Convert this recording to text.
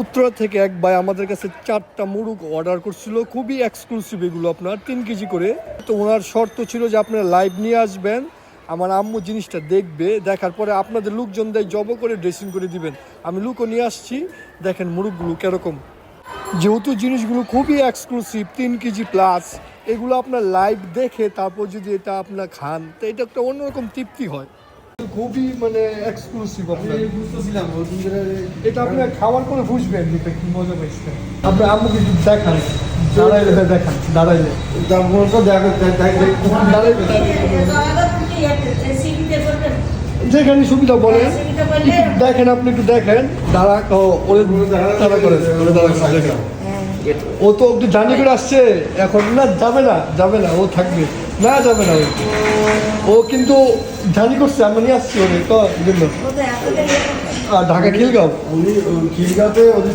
উত্তরা থেকে এক ভাই আমাদের কাছে চারটা মুরগ অর্ডার করছিল। খুবই এক্সক্লুসিভ এগুলো আপনার, তিন কেজি করে। তো ওনার শর্ত ছিল যে আপনারা লাইভ নিয়ে আসবেন, আমার আম্মু জিনিসটা দেখবে, দেখার পরে আপনাদের লোকজন দেয় জব করে ড্রেসিং করে দিবেন। আমি লুকও নিয়ে আসছি, দেখেন মুরগগুলো কীরকম। যেহেতু জিনিসগুলো খুবই এক্সক্লুসিভ তিন কেজি প্লাস এগুলো আপনার লাইভ দেখে তারপর যদি এটা আপনার খান, তো এটা একটা অন্যরকম তৃপ্তি হয়। খুবই মানে এক্সক্লুসিভ আপনার। বুঝতেছিলাম এটা আপনি খাওয়ার পরে বুঝবেন যেটা কি মজা পাইছে। আপনার আম্মুকে দেখান দাঁড়াইলে দেখান দাঁড়াইলে। যেখানে সুবিধা বলে দেখেন আপনি একটু দেখেন দাঁড়া ওরে দাঁড়া করে। ও তো একটু জানি করে আসছে এখন না যাবে না যাবে না ও থাকবে। না যাবে না ও কিন্তু জানি করছে আমি নিয়ে আসছি ওদের তো ঢাকা খিলগাঁও উনি